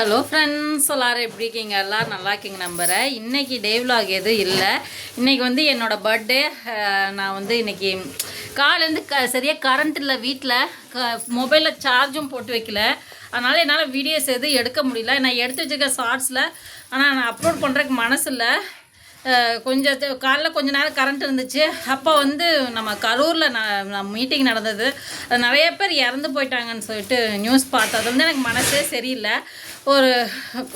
Hello friends எல்லோரும் எப்படி இருக்கீங்க? எல்லோரும் நல்லா இருக்கீங்க நம்புகிறேன் இன்றைக்கி டே எதுவும் இல்லை. இன்றைக்கி வந்து என்னோடய பர்த்டே நான் வந்து இன்றைக்கி காலேருந்து க சரியாக கரண்ட் இல்லை வீட்டில் க மொபைலில் சார்ஜும் போட்டு வைக்கல. அதனால் என்னால் வீடியோஸ் எதுவும் எடுக்க முடியல. நான் எடுத்து வச்சுருக்க ஷார்ட்ஸில் ஆனால் நான் அப்லோட் பண்ணுறதுக்கு மனசு இல்லை. கொஞ்சம் காலைல கொஞ்ச நேரம் கரண்ட் இருந்துச்சு. அப்போ வந்து நம்ம கரூரில் நான் மீட்டிங் நடந்தது. நிறைய பேர் இறந்து போயிட்டாங்கன்னு சொல்லிட்டு நியூஸ் பார்த்தது. அது வந்து எனக்கு மனசே சரியில்லை. ஒரு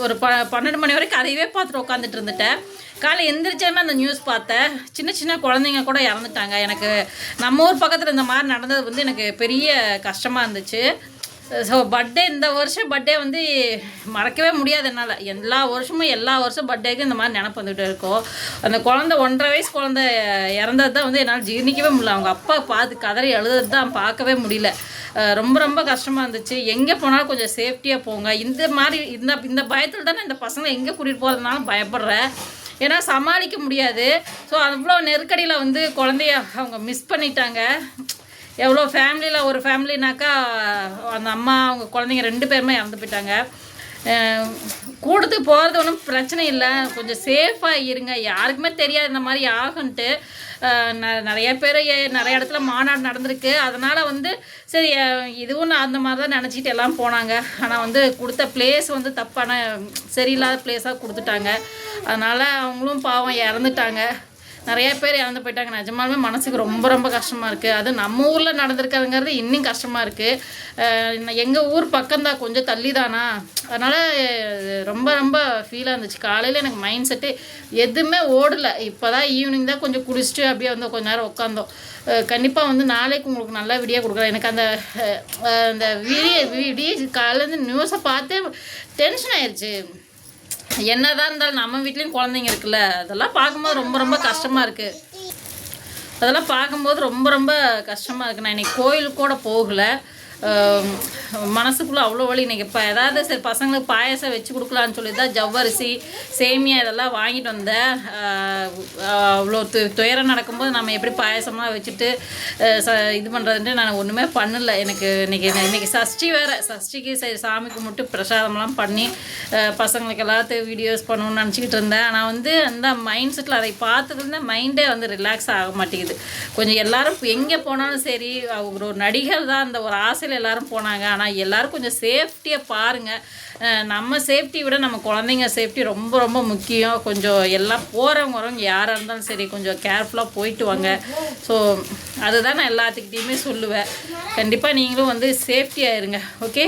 ஒரு ப பன்னெண்டு மணி வரைக்கும் அதையவே பார்த்துட்டு உட்காந்துட்டு இருந்துட்டேன். காலை எந்திரிச்சாமே அந்த நியூஸ் பார்த்தேன். சின்ன சின்ன குழந்தைங்க கூட இறந்துட்டாங்க. எனக்கு நம்ம ஊர் பக்கத்தில் இந்த மாதிரி நடந்தது வந்து எனக்கு பெரிய கஷ்டமாக இருந்துச்சு. ஸோ பர்த்டே இந்த வருஷம் பர்த்டே வந்து மறக்கவே முடியாது என்னால். எல்லா வருஷமும் எல்லா வருஷம் பர்த்டேக்கும் இந்த மாதிரி நினப்பு வந்துகிட்டு இருக்கும். அந்த குழந்தை ஒன்றரை வயசு குழந்தை இறந்தது தான் வந்து என்னால் ஜீர்ணிக்கவே முடியல. அவங்க அப்பா பார்த்து கதறி எழுதுறது தான் பார்க்கவே முடியல. ரொம்ப ரொம்ப கஷ்டமாக இருந்துச்சு. எங்கே போனாலும் கொஞ்சம் சேஃப்டியாக போங்க. இந்த மாதிரி இந்த இந்த பயத்தில் தானே இந்த பசங்களை எங்கே கூட்டிகிட்டு போகிறதுனாலும் பயப்படுறேன் ஏன்னா சமாளிக்க முடியாது. ஸோ அவ்வளோ நெருக்கடியில் வந்து குழந்தைய அவங்க மிஸ் பண்ணிட்டாங்க. எவ்வளோ ஃபேமிலியில் ஒரு ஃபேமிலினாக்கா அந்த அம்மா அவங்க குழந்தைங்க ரெண்டு பேருமே இறந்து போயிட்டாங்க. அஹ் கூட்டத்துக்கு போகிறது ஒன்றும் பிரச்சனை இல்லை. கொஞ்சம் சேஃபாக இருங்க. யாருக்குமே தெரியாது இந்த மாதிரி ஆகுன்ட்டு. ந- நிறைய பேர் ஏ- நிறைய இடத்துல மாநாடு நடந்திருக்கு. அதனால் வந்து சரி இதுவும் நான் அந்த மாதிரி தான் நினச்சிட்டு எல்லாம் போனாங்க. ஆனால் வந்து கொடுத்த பிளேஸ் வந்து தப்பான சரியில்லாத பிளேஸாக கொடுத்துட்டாங்க. அதனால் அவங்களும் பாவம் இறந்துட்டாங்க. நிறைய பேர் இறந்து போயிட்டாங்க. நிஜமாலுமே மனசுக்கு ரொம்ப ரொம்ப கஷ்டமாக இருக்குது அது நம்ம ஊரில் நடந்திருக்கிறதுங்கிறது இன்னும் கஷ்டமாக இருக்குது எங்கள் ஊர் பக்கம்தான். கொஞ்சம் தள்ளி தானா அதனால் ரொம்ப ரொம்ப ஃபீலாக இருந்துச்சு. காலையில் எனக்கு மைண்ட் செட்டு எதுவுமே ஓடலை. இப்போ தான் ஈவினிங் தான் கொஞ்சம் குடிச்சிட்டு அப்படியே வந்து கொஞ்ச நேரம் உட்காந்தோம் கண்டிப்பாக வந்து நாளைக்கு உங்களுக்கு நல்ல வீடியோ கொடுக்குறேன். எனக்கு அந்த அந்த வீடியோ வீடியோ காலையிலேருந்து நியூஸை பார்த்தே டென்ஷன் ஆயிடுச்சு என்னதான் இருந்தாலும் நம்ம வீட்லேயும் குழந்தைங்க இருக்குல்ல அதெல்லாம் பார்க்கும்போது ரொம்ப ரொம்ப கஷ்டமாக இருக்குது அதெல்லாம் பார்க்கும்போது ரொம்ப ரொம்ப கஷ்டமாக இருக்குது நான் இன்றைக்கி கோயிலுக்கு கூட போகலை. மனசுக்குள்ளே அவ்வளோ வழி இன்றைக்கி இப்போ ஏதாவது சரி பசங்களுக்கு பாயசம் வச்சு கொடுக்கலான்னு சொல்லி தான் ஜவ்வரிசி சேமியா இதெல்லாம் வாங்கிட்டு வந்தேன் அவ்வளோ து துயரம் நடக்கும்போது நம்ம எப்படி பாயசமாக வச்சுட்டு ச இது பண்ணுறதுன்ட்டு நான் ஒன்றுமே பண்ணல. எனக்கு இன்னைக்கு இன்றைக்கி சஷ்டி வேறு. சஷ்டிக்கு சரி சாமி கும்பிட்டு பிரசாதம்லாம் பண்ணி பசங்களுக்கு எல்லாத்தையும் வீடியோஸ் பண்ணணும்னு நினச்சிக்கிட்டு இருந்தேன். ஆனால் வந்து அந்த மைண்ட் செட்டில் அதை பார்த்ததுலேருந்து மைண்டே வந்து ரிலாக்ஸ் ஆக மாட்டேங்குது. கொஞ்சம் எல்லோரும் எங்கே போனாலும் சரி அவர் ஒரு நடிகர் தான் அந்த ஒரு ஆசையில் எல்லாரும் போனாங்க. ஆனால் எல்லாரும் கொஞ்சம் சேஃப்டியை பாருங்கள் நம்ம சேஃப்டி விட நம்ம குழந்தைங்க சேஃப்டி ரொம்ப ரொம்ப முக்கியம். கொஞ்சம் எல்லாம் போகிறவங்க வரவங்க யாராக இருந்தாலும் சரி கொஞ்சம் கேர்ஃபுல்லாக போயிட்டு வாங்க. ஸோ அதுதான் நான் எல்லாத்துக்கிட்டேயுமே சொல்லுவேன். கண்டிப்பாக நீங்களும் வந்து சேஃப்டியாக இருங்க. ஓகே?